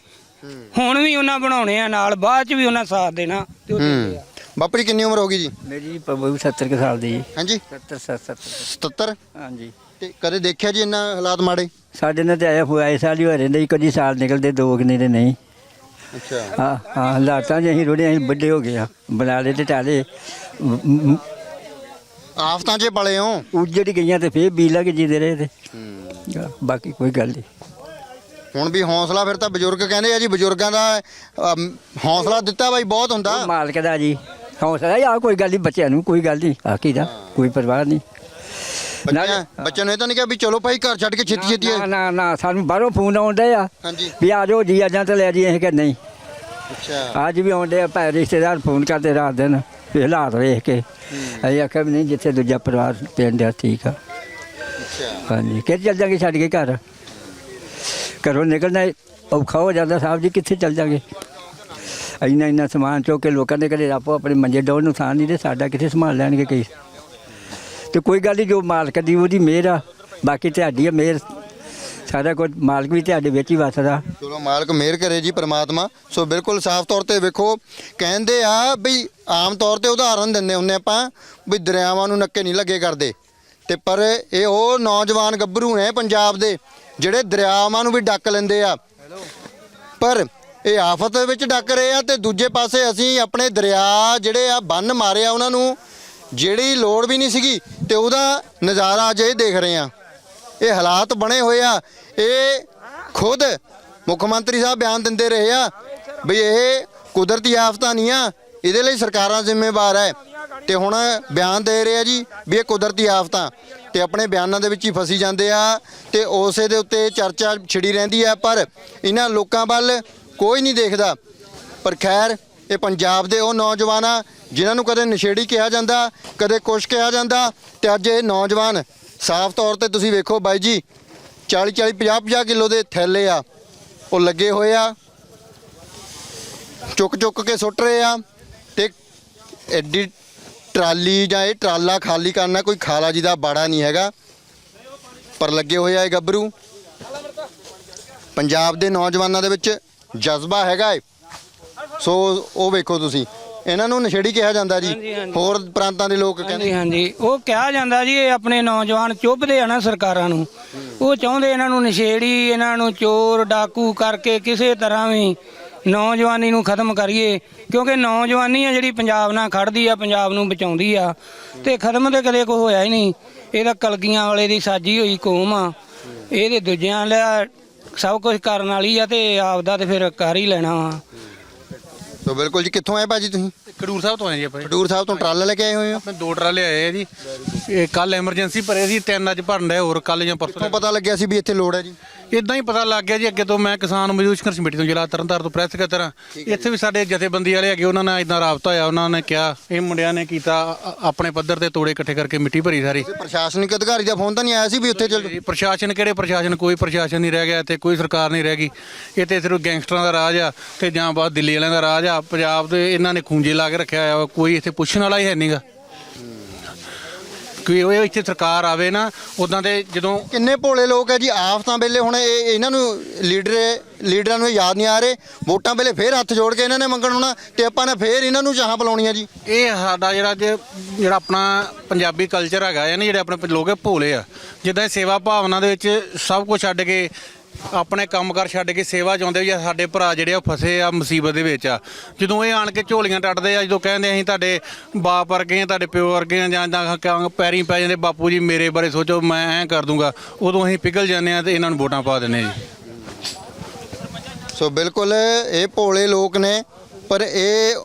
ਹੁਣ ਵੀ ਉਹਨਾਂ ਬਣਾਉਣੇ ਆ ਨਾਲ ਬਾਅਦ ਚ ਵੀ ਉਹਨਾਂ ਸਾਥ ਦੇਣਾ। ਤੇ ਉਹ ਦਿੰਦੇ ਆ ਹੂੰ। ਬਾਪੂ ਜੀ ਕਿੰਨੀ ਉਮਰ ਹੋ ਗਈ ਜੀ? ਮੇਰੀ ਪ੍ਰਭੂ 70 ਕੁ ਸਾਲ ਦੀ ਜੀ। ਹਾਂਜੀ। 70 70 77 ਹਾਂਜੀ। ਤੇ ਕਦੇ ਦੇਖਿਆ ਜੀ ਇੰਨਾ ਹਾਲਾਤ ਮਾੜੇ? ਸਾਡੇ ਨਾਲ ਤੇ ਆਇਆ ਹੋਇਆ ਇਸ ਸਾਲ ਹੀ ਹੋ ਰਹਿੰਦੇ ਜੀ ਕਦੀ ਸਾਲ ਨਿਕਲਦੇ ਦੋ ਕਿਨੇ ਦੇ ਨਹੀਂ। ਅੱਛਾ। ਹਾਂ ਹਾਂ ਹਾਲਾਤਾਂ 'ਚ ਅਸੀਂ ਰੋੜੇ ਅਸੀਂ ਵੱਡੇ ਹੋ ਗਏ ਆ। ਬਣਾ ਲਏ ਤੇ ਟਾਲੇ ਮ- ਮ- ਆਫਤਾਂ 'ਚ ਪਲੇ ਹੋ। ਉੱਜੜ ਗਈਆਂ ਤੇ ਫੇਰ ਬੀ ਲੱਗ ਜਿੰਦੇ ਰਹੇ ਤੇ। ਹਾਂ, ਬਾਕੀ ਕੋਈ ਗੱਲ ਨਹੀਂ ਹੁਣ ਵੀ ਹੌਸਲਾ ਫਿਰ ਤਾਂ ਬਜ਼ੁਰਗ ਕਹਿੰਦੇ ਆ ਜੀ ਬਜ਼ੁਰਗਾਂ ਦਾ ਅਮ, ਹੌਸਲਾ ਦਿੱਤਾ ਬਾਈ ਬਹੁਤ ਹੁੰਦਾ। ਮਾਲਕ ਦਾ ਜੀ। ਹੌਸਲਾ ਆ ਕੋਈ ਗੱਲ ਨਹੀਂ ਬੱਚਿਆਂ ਨੂੰ ਕੋਈ ਗੱਲ ਨਹੀਂ ਆਕੀ ਦਾ ਕੋਈ ਪਰਵਾਹ ਨਹੀਂ ਬੱਚਿਆਂ ਬੱਚਿਆਂ ਨੂੰ ਤਾਂ ਨਹੀਂ ਕਿਹਾ ਵੀ ਚਲੋ ਭਾਈ ਘਰ ਛੱਡ ਕੇ ਛੇਤੀ ਛੇਤੀ ਨਾ ਨਾ ਨਾ ਸਾਨੂੰ ਬਾਹਰੋਂ ਫੋਨ ਆਉਂਦੇ ਆ ਹਾਂਜੀ। ਵੀ ਆ ਜਾਓ ਜੀ ਅਜਾਂ ਤੇ ਲੈ ਜੀ ਅਸੀਂ ਕਿ ਨਹੀਂ। ਅੱਛਾ। ਅੱਜ ਵੀ ਆਉਂਦੇ ਆ ਭੈ ਰਿਸ਼ਤੇਦਾਰ ਫੋਨ ਕਰਦੇ ਰਾਤ ਦਿਨ ਵੀ ਹਾਲਾਤ ਵੇਖ ਕੇ। ਅਸੀਂ ਆਖਿਆ ਵੀ ਨਹੀਂ ਜਿੱਥੇ ਦੂਜਾ ਪਰਿਵਾਰ ਪਿੰਡ ਆ ਠੀਕ ਆ। ਅੱਛਾ। ਹਾਂਜੀ ਕਿ ਚੱਲ ਜਾਗੇ ਛੱਡ ਕੇ ਘਰ? ਘਰੋਂ ਨਿਕਲਣਾ ਔਖਾ ਹੋ ਜਾਂਦਾ ਸਾਹਿਬ ਜੀ ਕਿੱਥੇ ਚੱਲ ਜਾਗੇ? ਇੰਨਾ ਇੰਨਾ ਸਮਾਨ ਚੁੱਕ ਕੇ ਲੋਕਾਂ ਦੇ ਘਰੇ ਆਪੋ ਆਪਣੇ ਮੰਜੇ ਡੋਲ ਨੁਕਸਾਨ ਨਹੀਂ ਤੇ ਸਾਡਾ ਕਿੱਥੇ ਸੰਭਾਲ ਲੈਣਗੇ ਕਈ? ਤੇ ਕੋਈ ਗੱਲ ਨਹੀਂ, ਜੋ ਮਾਲਕ ਦੀ ਉਹਦੀ ਮਿਹਰ ਆ, ਬਾਕੀ ਤੁਹਾਡੀ ਆ ਮਿਹਰ। ਸਾਰਾ ਕੁਝ ਮਾਲਕ ਵੀ ਤੁਹਾਡੇ ਵਿੱਚ ਹੀ ਵਸਦਾ। ਚਲੋ ਮਾਲਕ ਮਿਹਰ ਕਰੇ ਜੀ ਪ੍ਰਮਾਤਮਾ। ਸੋ ਬਿਲਕੁਲ ਸਾਫ਼ ਤੌਰ ਤੇ ਵੇਖੋ, ਕਹਿੰਦੇ ਆ ਵੀ ਆਮ ਤੌਰ ਤੇ ਉਦਾਹਰਨ ਦਿੰਦੇ ਹੁੰਦੇ ਆਪਾਂ, ਵੀ ਦਰਿਆਵਾਂ ਨੂੰ ਨੱਕੇ ਨਹੀਂ ਲੱਗੇ ਕਰਦੇ। ਤੇ ਪਰ ਇਹ ਉਹ ਨੌਜਵਾਨ ਗੱਭਰੂ ਨੇ ਪੰਜਾਬ ਦੇ, ਜਿਹੜੇ ਦਰਿਆਵਾਂ ਨੂੰ ਵੀ ਡੱਕ ਲੈਂਦੇ ਆ। ਪਰ ਇਹ ਆਫਤ ਵਿੱਚ ਡੱਕ ਰਹੇ ਆ ਤੇ ਦੂਜੇ ਪਾਸੇ ਅਸੀਂ ਆਪਣੇ ਦਰਿਆ ਜਿਹੜੇ ਆ ਬੰਨ ਮਾਰਿਆ ਉਹਨਾਂ ਨੂੰ ਜਿਹੜੀ ਲੋੜ ਵੀ ਨਹੀਂ ਸੀਗੀ ਤੇ ਉਹਦਾ ਨਜ਼ਾਰਾ ਅੱਜ ਇਹ ਦੇਖ ਰਹੇ ਆ ਇਹ ਹਾਲਾਤ ਬਣੇ ਹੋਏ ਆ। ਇਹ ਖੁਦ ਮੁੱਖ ਮੰਤਰੀ ਸਾਹਿਬ ਬਿਆਨ ਦਿੰਦੇ ਰਹੇ ਆ ਵੀ ਇਹ ਕੁਦਰਤੀ ਆਫਤਾਂ ਨਹੀਂ ਆ, ਇਹਦੇ ਲਈ ਸਰਕਾਰਾਂ ਜ਼ਿੰਮੇਵਾਰ ਹੈ। ਤੇ ਹੁਣ ਬਿਆਨ ਦੇ ਰਹੇ ਆ ਜੀ ਵੀ ਇਹ ਕੁਦਰਤੀ ਆਫਤਾਂ। ਤੇ ਆਪਣੇ ਬਿਆਨਾਂ ਦੇ ਵਿੱਚ ਹੀ ਫਸੀ ਜਾਂਦੇ ਆ ਤੇ ਉਸੇ ਦੇ ਉੱਤੇ ਚਰਚਾ ਛਿੜੀ ਰਹਿੰਦੀ ਆ ਪਰ ਇਹਨਾਂ ਲੋਕਾਂ ਵੱਲ ਕੋਈ ਨਹੀਂ ਦੇਖਦਾ। ਪਰ ਖੈਰ, ਇਹ ਪੰਜਾਬ ਦੇ ਉਹ ਨੌਜਵਾਨ ਆ ਜਿਨ੍ਹਾਂ ਨੂੰ ਕਦੇ ਨਸ਼ੇੜੀ ਕਿਹਾ ਜਾਂਦਾ, ਕਦੇ ਕੁਛ ਕਿਹਾ ਜਾਂਦਾ ਤੇ ਅੱਜ ਇਹ ਨੌਜਵਾਨ ਸਾਫ਼ ਤੌਰ ਤੇ ਤੁਸੀਂ ਵੇਖੋ ਬਾਈ ਜੀ 40 40 50 50 ਕਿਲੋ ਦੇ ਥੈਲੇ ਆ, ਉਹ ਲੱਗੇ ਹੋਏ ਆ, ਚੁੱਕ ਚੁੱਕ ਕੇ ਸੁੱਟ ਰਹੇ ਆ ਤੇ ਐਡੀ ਟਰਾਲੀ ਜਾਂ ਇਹ ਟਰਾਲਾ ਖਾਲੀ ਕਰਨਾ ਕੋਈ ਖਾਲਾ ਜੀ ਦਾ ਬਾੜਾ ਨਹੀਂ ਹੈਗਾ, ਪਰ ਲੱਗੇ ਹੋਏ ਆ ਇਹ ਗੱਭਰੂ। ਪੰਜਾਬ ਦੇ ਨੌਜਵਾਨਾਂ ਦੇ ਵਿੱਚ ਜਜ਼ਬਾ ਹੈਗਾ ਏ। ਸੋ ਉਹ ਵੇਖੋ ਤੁਸੀਂ ਇਹਨਾਂ ਨੂੰ ਨਸ਼ੇੜੀ ਕਿਹਾ ਜਾਂਦਾ ਜੀ। ਹੋਰ ਪ੍ਰਾਂਤਾਂ ਦੇ ਲੋਕ ਕਹਿੰਦੇ। ਹਾਂਜੀ ਹਾਂਜੀ। ਉਹ ਕਿਹਾ ਜਾਂਦਾ ਜੀ ਇਹ ਆਪਣੇ ਨੌਜਵਾਨ ਚੁੱਭਦੇ ਆ ਨਾ ਸਰਕਾਰਾਂ ਨੂੰ। ਉਹ ਚਾਹੁੰਦੇ ਇਹਨਾਂ ਨੂੰ ਨਸ਼ੇੜੀ ਇਹਨਾਂ ਨੂੰ ਚੋਰ ਡਾਕੂ ਕਰਕੇ ਕਿਸੇ ਤਰ੍ਹਾਂ ਵੀ ਨੌਜਵਾਨੀ ਨੂੰ ਖਤਮ ਕਰੀਏ। ਕਿਉਂਕਿ ਨੌਜਵਾਨੀ ਆ ਜਿਹੜੀ ਪੰਜਾਬ ਨਾਲ ਖੜਦੀ ਆ ਪੰਜਾਬ ਨੂੰ ਬਚਾਉਂਦੀ ਆ। ਤੇ ਖਤਮ ਤੇ ਕਦੇ ਕੋਈ ਹੋਇਆ ਹੀ ਨਹੀਂ। ਇਹ ਤਾਂ ਕਲਗੀਆਂ ਵਾਲੇ ਦੀ ਸਾਜੀ ਹੋਈ ਕੌਮ ਆ। ਇਹਦੇ ਦੂਜਿਆਂ ਲਿਆ ਸਭ ਕੁਝ ਕਰਨ ਵਾਲੀ ਆ ਤੇ ਆਪਦਾ ਤੇ ਫਿਰ ਕਰ ਹੀ ਲੈਣਾ ਵਾ। ਸੋ ਬਿਲਕੁਲ ਜੀ ਕਿੱਥੋਂ ਆਏ ਭਾਜੀ ਤੁਸੀਂ? ਖਡੂਰ ਸਾਹਿਬ ਤੋਂ ਆਏ ਜੀ ਆਪਾਂ ਜੀ। ਖਡੂਰ ਸਾਹਿਬ ਤੋਂ ਟਰਾਲਾ ਲੈ ਕੇ ਆਏ ਹੋਏ ਹੋ? ਆਪਣੇ ਦੋ ਟਰਾਲੇ ਆਏ ਆ ਜੀ। ਇਹ ਕੱਲ ਐਮਰਜੈਂਸੀ ਭਰੇ ਸੀ ਤਿੰਨ ਅੱਜ ਭਰਨ ਡਏ ਹੋਰ ਕੱਲ ਜਾਂ ਪਰਸੋਂ ਪਤਾ ਲੱਗਿਆ ਸੀ ਵੀ ਇੱਥੇ ਲੋੜ ਹੈ ਜੀ? ਇਦਾਂ ਹੀ ਪਤਾ ਲੱਗ ਗਿਆ ਜੀ ਅੱਗੇ ਤੋਂ ਮੈਂ ਕਿਸਾਨ ਮਜ਼ਦੂਰ ਸੰਘਰਸ਼ ਕਮੇਟੀ ਤੋਂ ਜ਼ਿਲ੍ਹਾ ਤਰਨਤਾਰਨ ਤੋਂ ਪ੍ਰੈਸ ਸਕੱਤਰ ਹਾਂ। ਇੱਥੇ ਵੀ ਸਾਡੇ ਜਥੇਬੰਦੀ ਵਾਲੇ ਹੈਗੇ ਉਹਨਾਂ ਨਾਲ ਇਦਾਂ ਰਾਬਤਾ ਹੋਇਆ ਉਹਨਾਂ ਨੇ ਕਿਹਾ ਇਹ ਮੁੰਡਿਆਂ ਨੇ ਕੀਤਾ ਅ- ਆਪਣੇ ਪੱਧਰ ਤੇ ਤੋੜੇ ਇਕੱਠੇ ਕਰਕੇ ਮਿੱਟੀ ਭਰੀ ਸਾਰੀ। ਪ੍ਰਸ਼ਾਸਨਿਕ ਅਧਿਕਾਰੀ ਦਾ ਫੋਨ ਤਾਂ ਨਹੀਂ ਆਇਆ ਸੀ ਵੀ ਉੱਥੇ ਚੱਲ ਪ੍ਰਸ਼ਾਸਨ ਕਿਹੜੇ ਪ੍ਰਸ਼ਾਸਨ? ਕੋਈ ਪ੍ਰਸ਼ਾਸਨ ਨਹੀਂ ਰਹਿ ਗਿਆ ਤੇ ਕੋਈ ਸਰਕਾਰ ਨਹੀਂ ਰਹਿ ਗਈ। ਇਹ ਤੇ ਸਿਰਫ ਗੈਂਗਸਟਰਾਂ ਦਾ ਰਾਜ ਆ ਤੇ ਜਾਂ ਬਾਅਦ ਦਿੱਲੀ ਵਾਲਿਆਂ ਦਾ ਰਾਜ ਆ। ਪੰਜਾਬ ਦੇ ਇਹਨਾਂ ਨੇ ਖੂੰਜੇ ਲਾ ਕੇ ਰੱਖਿਆ ਹੋਇਆ ਵਾ, ਕੋਈ ਇੱਥੇ ਪੁੱਛਣ ਵਾਲਾ ਹੀ ਹੈ ਨਹੀਂਗਾ ਕੋਈ ਉਹ ਇੱਥੇ ਸਰਕਾਰ ਆਵੇ ਨਾ ਉਦਾਂ ਦੇ ਜਦੋਂ ਕਿੰਨੇ ਭੋਲੇ ਲੋਕ ਹੈ ਜੀ ਆਫਤਾਂ ਵੇਲੇ ਹੁਣ ਇਹ ਇਹਨਾਂ ਨੂੰ ਲੀਡਰ ਲੀਡਰਾਂ ਨੂੰ ਯਾਦ ਨਹੀਂ ਆ ਰਹੇ ਵੋਟਾਂ ਵੇਲੇ ਫੇਰ ਹੱਥ ਜੋੜ ਕੇ ਇਹਨਾਂ ਨੇ ਮੰਗਣ ਹੋਣਾ ਤੇ ਆਪਾਂ ਨੇ ਫੇਰ ਇਹਨਾਂ ਨੂੰ ਚਾਹਾਂ ਬੁਲਾਉਣੀਆਂ ਜੀ। ਇਹ ਸਾਡਾ ਜਿਹੜਾ ਅੱਜ ਜਿਹੜਾ ਆਪਣਾ ਪੰਜਾਬੀ ਕਲਚਰ ਹੈਗਾ ਹੈ ਨਾ ਜਿਹੜੇ ਆਪਣੇ ਲੋਕ ਹੈ ਭੋਲੇ ਆ ਜਿੱਦਾਂ ਇਹ ਸੇਵਾ ਭਾਵਨਾ ਦੇ ਵਿੱਚ ਸਭ ਕੁਝ ਛੱਡ ਕੇ ਆਪਣੇ ਕੰਮਕਾਰ ਛੱਡ ਕੇ ਸੇਵਾ ਚਾਹੁੰਦੇ ਵੀ ਆ, ਸਾਡੇ ਭਰਾ ਜਿਹੜੇ ਆ ਉਹ ਫਸੇ ਆ ਮੁਸੀਬਤ ਦੇ ਵਿੱਚ ਆ। ਜਦੋਂ ਇਹ ਆਣ ਕੇ ਝੋਲੀਆਂ ਟੱਟਦੇ ਆ, ਜਦੋਂ ਕਹਿੰਦੇ ਅਸੀਂ ਤੁਹਾਡੇ ਬਾਪ ਵਰਗੇ ਆ, ਤੁਹਾਡੇ ਪਿਓ ਵਰਗੇ ਆ, ਜਾਂ ਜਾਂ ਕ- ਪੈਰੀਂ ਪੈ ਜਾਂਦੇ, ਬਾਪੂ ਜੀ ਮੇਰੇ ਬਾਰੇ ਸੋਚੋ, ਮੈਂ ਐਂ ਕਰ ਦੂੰਗਾ। ਉਦੋਂ ਅਸੀਂ ਪਿਘਲ ਜਾਂਦੇ ਆ ਤੇ ਇਹਨਾਂ ਨੂੰ ਵੋਟਾਂ ਪਾ ਦਿੰਦੇ ਆ ਜੀ। ਸੋ ਬਿਲਕੁਲ ਇਹ ਭੋਲੇ ਲੋਕ ਨੇ, ਪਰ ਇਹ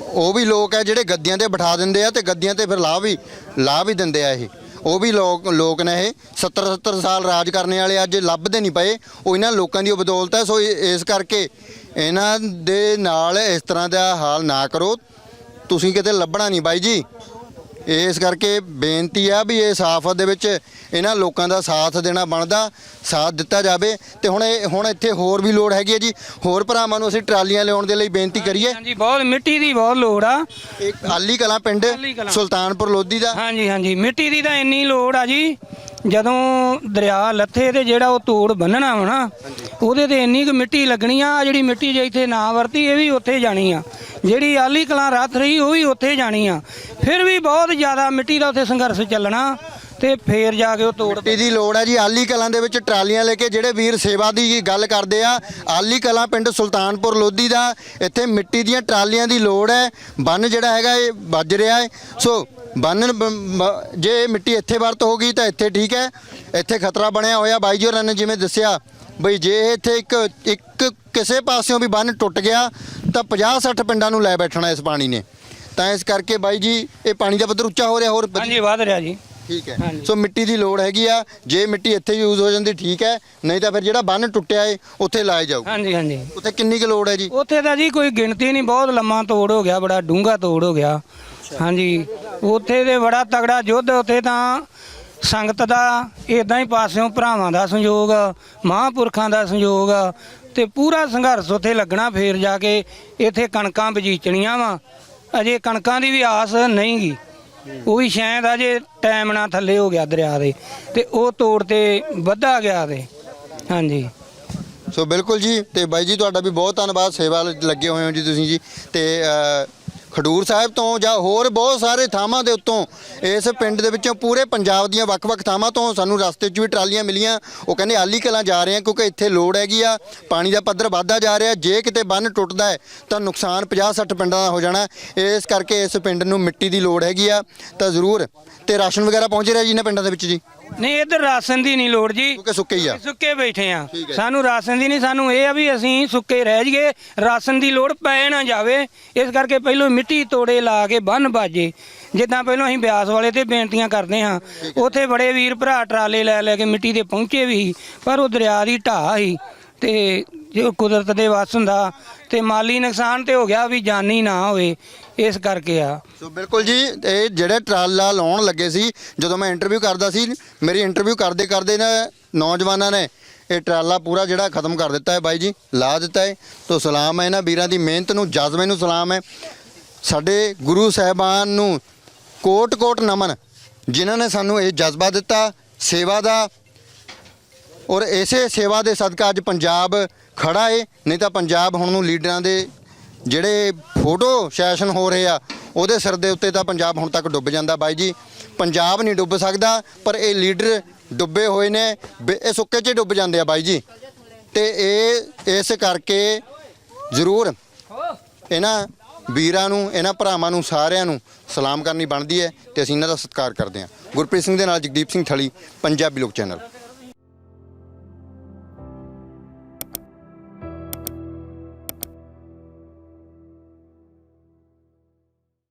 ਉਹ ਵੀ ਲੋਕ ਆ ਜਿਹੜੇ ਗੱਦੀਆਂ ਤੇ ਬਿਠਾ ਦਿੰਦੇ ਆ ਤੇ ਗੱਦੀਆਂ ਤੇ ਫਿਰ ਲਾਭ ਵੀ ਲਾਭ ਵੀ ਦਿੰਦੇ ਆ ਇਹ। ਉਹ ਵੀ ਲੋਕ ਲੋਕ ਨੇ ਇਹ 70 70 ਸਾਲ ਰਾਜ ਕਰਨੇ ਵਾਲੇ ਅੱਜ ਲੱਭਦੇ ਨਹੀਂ ਪਏ। ਉਹ ਇਹਨਾਂ ਲੋਕਾਂ ਦੀ ਬਦੌਲਤ ਹੈ, ਸੋ ਇਸ ਕਰਕੇ ਇਹਨਾਂ ਦੇ ਨਾਲ ਇਸ ਤਰ੍ਹਾਂ ਦਾ ਹਾਲ ਨਾ ਕਰੋ। ਤੁਸੀਂ ਕਿਤੇ ਲੱਭਣਾ ਨਹੀਂ ਬਾਈ ਜੀ। ਇਸ ਕਰਕੇ ਬੇਨਤੀ ਆ ਵੀ ਇਹ ਸਾਫਤ ਦੇ ਵਿੱਚ ਇਹਨਾਂ ਲੋਕਾਂ ਦਾ ਸਾਥ ਦੇਣਾ ਬਣਦਾ ਸਾਥ ਦਿੱਤਾ ਜਾਵੇ ਤੇ ਹੁਣ ਇਹ ਹੁਣ ਇੱਥੇ ਹੋਰ ਵੀ ਲੋੜ ਹੈਗੀ ਹੈ ਜੀ। ਹੋਰ ਭਰਾਵਾਂ ਨੂੰ ਅਸੀਂ ਟਰਾਲੀਆਂ ਲਿਆਉਣ ਦੇ ਲਈ ਬੇਨਤੀ ਕਰੀਏ। ਹਾਂਜੀ ਬਹੁਤ ਮਿੱਟੀ ਦੀ ਬਹੁਤ ਲੋੜ ਆ। ਇੱਕ ਆਲੀ ਕਲਾਂ ਪਿੰਡ। ਸੁਲਤਾਨਪੁਰ ਲੋਧੀ ਦਾ। ਹਾਂਜੀ ਹਾਂਜੀ ਮਿੱਟੀ ਦੀ ਤਾਂ ਇੰਨੀ ਲੋੜ ਆ ਜੀ। ਜਦੋਂ ਦਰਿਆ ਲੱਥੇ ਤੇ ਜਿਹੜਾ ਉਹ ਤੋੜ ਬੰਨਣਾ ਨਾ ਉਹਦੇ ਤੇ ਇੰਨੀ ਕੁ ਮਿੱਟੀ ਲੱਗਣੀ ਆ ਜਿਹੜੀ ਮਿੱਟੀ ਜੇ ਇੱਥੇ ਨਾ ਵਰਤੀ ਇਹ ਵੀ ਉੱਥੇ ਜਾਣੀ ਆ। ਜਿਹੜੀ ਆਲੀ ਕਲਾਂ ਰਾਤ ਰਹੀ, ਉਹ ਵੀ ਉੱਥੇ ਜਾਣੀ ਆ। ਫਿਰ ਵੀ ਬਹੁਤ ਜ਼ਿਆਦਾ ਮਿੱਟੀ ਦਾ ਉੱਥੇ ਸੰਘਰਸ਼ ਚੱਲਣਾ ਤੇ ਫੇਰ ਜਾ ਕੇ ਉਹ ਤੋੜ ਮਿੱਟੀ ਦੀ ਲੋੜ ਹੈ ਜੀ। ਆਲੀ ਕਲਾਂ ਦੇ ਵਿੱਚ ਟਰਾਲੀਆਂ ਲੈ ਕੇ ਜਿਹੜੇ ਵੀਰ ਸੇਵਾ ਦੀ ਗੱਲ ਕਰਦੇ ਆ, ਆਲੀ ਕਲਾਂ ਪਿੰਡ ਸੁਲਤਾਨਪੁਰ ਲੋਧੀ ਦਾ, ਇੱਥੇ ਮਿੱਟੀ ਦੀਆਂ ਟਰਾਲੀਆਂ ਦੀ ਲੋੜ ਹੈ। ਬੰਨ ਜਿਹੜਾ ਹੈਗਾ ਇਹ ਵੱਜ ਰਿਹਾ ਹੈ। ਸੋ ਬੰਨ ਬ- ਜੇ ਮਿੱਟੀ ਇੱਥੇ ਵਰਤ ਹੋ ਗਈ ਤਾਂ ਇੱਥੇ ਠੀਕ ਹੈ। ਇੱਥੇ ਖਤਰਾ ਬਣਿਆ ਹੋਇਆ। ਬਾਈ ਜੀ ਹੋਰਾਂ ਨੇ ਜਿਵੇਂ ਦੱਸਿਆ ਬਈ ਜੇ ਇੱਥੇ ਇੱਕ ਇੱਕ ਕਿਸੇ ਪਾਸਿਓਂ ਵੀ ਬੰਨ ਟੁੱਟ ਗਿਆ ਤਾਂ 50 60 ਪਿੰਡਾਂ ਨੂੰ ਲੈ ਬੈਠਣਾ ਇਸ ਪਾਣੀ ਨੇ। ਤਾਂ ਇਸ ਕਰਕੇ ਬਾਈ ਜੀ ਇਹ ਪਾਣੀ ਦਾ ਪੱਧਰ ਉੱਚਾ ਹੋ ਰਿਹਾ ਹੋਰ ਹਾਂਜੀ ਵਧ ਰਿਹਾ ਜੀ। ਠੀਕ ਹੈ। ਸੋ ਮਿੱਟੀ ਦੀ ਲੋੜ ਹੈਗੀ ਆ ਜੇ ਮਿੱਟੀ ਇੱਥੇ ਯੂਜ਼ ਹੋ ਜਾਂਦੀ ਠੀਕ ਹੈ। ਨਹੀਂ ਤਾਂ ਫਿਰ ਜਿਹੜਾ ਬੰਨ ਟੁੱਟਿਆ ਏ ਉੱਥੇ ਲਾਇਆ ਜਾਊ। ਹਾਂਜੀ ਹਾਂਜੀ। ਉੱਥੇ ਕਿੰਨੀ ਕੁ ਲੋੜ ਹੈ ਜੀ? ਉੱਥੇ ਤਾਂ ਜੀ ਕੋਈ ਗਿਣਤੀ ਨਹੀਂ ਬਹੁਤ ਲੰਮਾ ਤੋੜ ਹੋ ਗਿਆ ਬੜਾ ਡੂੰਘਾ ਤੋੜ ਹੋ ਗਿਆ। ਹਾਂਜੀ। ਉੱਥੇ ਦੇ ਬੜਾ ਤਗੜਾ ਯੁੱਧ ਉੱਥੇ ਤਾਂ ਸੰਗਤ ਦਾ ਇਦਾਂ ਹੀ ਪਾਸਿਓਂ ਭਰਾਵਾਂ ਦਾ ਸੰਯੋਗ, ਮਹਾਂਪੁਰਖਾਂ ਦਾ ਸੰਯੋਗ ਤੇ ਪੂਰਾ ਸੰਘਰਸ਼ ਉੱਥੇ ਲੱਗਣਾ ਫੇਰ ਜਾ ਕੇ ਇੱਥੇ ਕਣਕਾਂ ਬਜੀਚਣੀਆਂ ਵਾ। ਅਜੇ ਕਣਕਾਂ ਦੀ ਵੀ ਆਸ ਨਹੀਂ ਗੀ। ਉਹ ਵੀ ਸ਼ਾਇਦ ਅਜੇ ਟਾਈਮ ਨਾਲ ਥੱਲੇ ਹੋ ਗਿਆ ਦਰਿਆ ਦੇ ਤੇ ਉਹ ਤੋੜ ਤੇ ਵੱਧਾ ਗਿਆ ਤੇ। ਹਾਂਜੀ। ਸੋ ਬਿਲਕੁਲ ਜੀ ਤੇ ਬਾਈ ਜੀ, ਤੁਹਾਡਾ ਵੀ ਬਹੁਤ ਧੰਨਵਾਦ। ਸੇਵਾ ਲੱਗੇ ਹੋਏ ਹੋ ਜੀ ਤੁਸੀਂ ਜੀ ਤੇ ਖਡੂਰ ਸਾਹਿਬ ਤੋਂ ਜਾਂ ਹੋਰ ਬਹੁਤ ਸਾਰੇ ਥਾਵਾਂ ਦੇ ਉੱਤੋਂ ਇਸ ਪਿੰਡ ਦੇ ਵਿੱਚੋਂ ਪੂਰੇ ਪੰਜਾਬ ਦੀਆਂ ਵੱਖ-ਵੱਖ ਥਾਵਾਂ ਤੋਂ ਸਾਨੂੰ ਰਸਤੇ 'ਚ ਵੀ ਟਰਾਲੀਆਂ ਮਿਲੀਆਂ। ਉਹ ਕਹਿੰਦੇ ਆਲੀ ਕਲਾਂ ਜਾ ਰਹੇ ਆ ਕਿਉਂਕਿ ਇੱਥੇ ਲੋੜ ਹੈਗੀ ਆ। ਪਾਣੀ ਦਾ ਪੱਧਰ ਵੱਧਦਾ ਜਾ ਰਿਹਾ। ਜੇ ਕਿਤੇ ਬੰਨ ਟੁੱਟਦਾ ਹੈ ਤਾਂ ਨੁਕਸਾਨ 50-60 ਪਿੰਡਾਂ ਦਾ ਹੋ ਜਾਣਾ। ਇਸ ਕਰਕੇ ਇਸ ਪਿੰਡ ਨੂੰ ਮਿੱਟੀ ਦੀ ਲੋੜ ਹੈਗੀ ਆ। ਤਾਂ ਜ਼ਰੂਰ ਤੇ ਰਾਸ਼ਨ ਵਗੈਰਾ ਪਹੁੰਚ ਰਿਹਾ ਜੀ ਇਹਨਾਂ ਪਿੰਡਾਂ ਦੇ ਵਿੱਚ ਜੀ? ਨਹੀਂ ਇੱਧਰ ਰਾਸ਼ਨ ਦੀ ਨਹੀਂ ਲੋੜ ਜੀ। ਕਿਉਂਕਿ ਸੁੱਕੇ ਹੀ ਆ। ਸੁੱਕੇ ਬੈਠੇ ਆ। ਠੀਕ ਹੈ। ਸਾਨੂੰ ਰਾਸ਼ਨ ਦੀ ਨਹੀਂ ਸਾਨੂੰ ਇਹ ਆ ਵੀ ਅਸੀਂ ਸੁੱਕੇ ਰਹਿ ਜਾਈਏ ਰਾਸ਼ਨ ਦੀ ਲੋੜ ਪੈ ਨਾ ਜਾਵੇ। ਇਸ ਕਰਕੇ ਪਹਿਲਾਂ ਮਿੱਟੀ ਤੋੜੇ ਲਾ ਕੇ ਬੰਨ ਬਾਜੇ। ਜਿੱਦਾਂ ਪਹਿਲਾਂ ਅਸੀਂ ਬਿਆਸ ਵਾਲੇ ਤੇ ਬੇਨਤੀਆਂ ਕਰਦੇ ਹਾਂ। ਉੱਥੇ ਬੜੇ ਵੀਰ ਭਰਾ ਟਰਾਲੇ ਲੈ ਲੈ ਕੇ ਮਿੱਟੀ ਦੇ ਪਹੁੰਚੇ ਵੀ ਸੀ, ਪਰ ਉਹ ਦਰਿਆ ਦੀ ਢਾਹ ਸੀ। ਤੇ ਜੋ ਕੁਦਰਤ ਦੇ ਵੱਸ ਹੁੰਦਾ ਤੇ ਮਾਲੀ ਨੁਕਸਾਨ ਤੇ ਹੋ ਗਿਆ ਵੀ ਜਾਨੀ ਨਾ ਹੋਵੇ। ਇਸ ਕਰਕੇ ਆ। ਸੋ ਬਿਲਕੁਲ ਜੀ ਇਹ ਜਿਹੜੇ ਟਰਾਲਾ ਲਾਉਣ ਲੱਗੇ ਸੀ, ਜਦੋਂ ਮੈਂ ਇੰਟਰਵਿਊ ਕਰਦਾ ਸੀ, ਮੇਰੀ ਇੰਟਰਵਿਊ ਕਰਦੇ ਕਰਦੇ ਨਾ ਨੌਜਵਾਨਾਂ ਨੇ ਇਹ ਟਰਾਲਾ ਪੂਰਾ ਜਿਹੜਾ ਖਤਮ ਕਰ ਦਿੱਤਾ ਹੈ ਬਾਈ ਜੀ, ਲਾ ਦਿੱਤਾ ਹੈ। ਤੋਂ ਸਲਾਮ ਹੈ ਇਹਨਾਂ ਵੀਰਾਂ ਦੀ, ਮਿਹਨਤ ਨੂੰ, ਜਜ਼ਬੇ ਨੂੰ ਸਲਾਮ ਹੈ। ਸਾਡੇ ਗੁਰੂ ਸਾਹਿਬਾਨ ਨੂੰ ਕੋਟ-ਕੋਟ ਨਮਨ, ਜਿਨ੍ਹਾਂ ਨੇ ਸਾਨੂੰ ਇਹ ਜਜ਼ਬਾ ਦਿੱਤਾ, ਸੇਵਾ ਦਾ। ਔਰ ਇਸੇ ਸੇਵਾ ਦੇ ਸਦਕਾ ਅੱਜ ਪੰਜਾਬ ਖੜਾ ਏ, ਨਹੀਂ ਤਾਂ ਪੰਜਾਬ ਹੁਣ ਨੂੰ ਲੀਡਰਾਂ ਦੇ ਜਿਹੜੇ ਫੋਟੋ ਸੈਸ਼ਨ ਹੋ ਰਹੇ ਆ, ਉਹਦੇ ਸਿਰ ਦੇ ਉੱਤੇ ਤਾਂ ਪੰਜਾਬ ਹੁਣ ਤੱਕ ਡੁੱਬ ਜਾਂਦਾ ਬਾਈ ਜੀ। ਪੰਜਾਬ ਨਹੀਂ ਡੁੱਬ ਸਕਦਾ, ਪਰ ਇਹ ਲੀਡਰ ਡੁੱਬੇ ਹੋਏ ਨੇ, ਬੇ- ਇਹ ਸੁੱਕੇ 'ਚ ਡੁੱਬ ਜਾਂਦੇ ਆ ਬਾਈ ਜੀ। ਤੇ ਇਹ ਇਸ ਕਰਕੇ ਜ਼ਰੂਰ ਇਹਨਾਂ ਵੀਰਾਂ ਨੂੰ, ਇਹਨਾਂ ਭਰਾਵਾਂ ਨੂੰ, ਸਾਰਿਆਂ ਨੂੰ ਸਲਾਮ ਕਰਨੀ ਬਣਦੀ ਹੈ ਤੇ ਅਸੀਂ ਇਹਨਾਂ ਦਾ ਸਤਿਕਾਰ ਕਰਦੇ ਹਾਂ। ਗੁਰਪ੍ਰੀਤ ਸਿੰਘ ਦੇ ਨਾਲ ਜਗਦੀਪ ਸਿੰਘ ਥਲੀ, ਪੰਜਾਬੀ ਲੋਕ ਚੈਨਲ।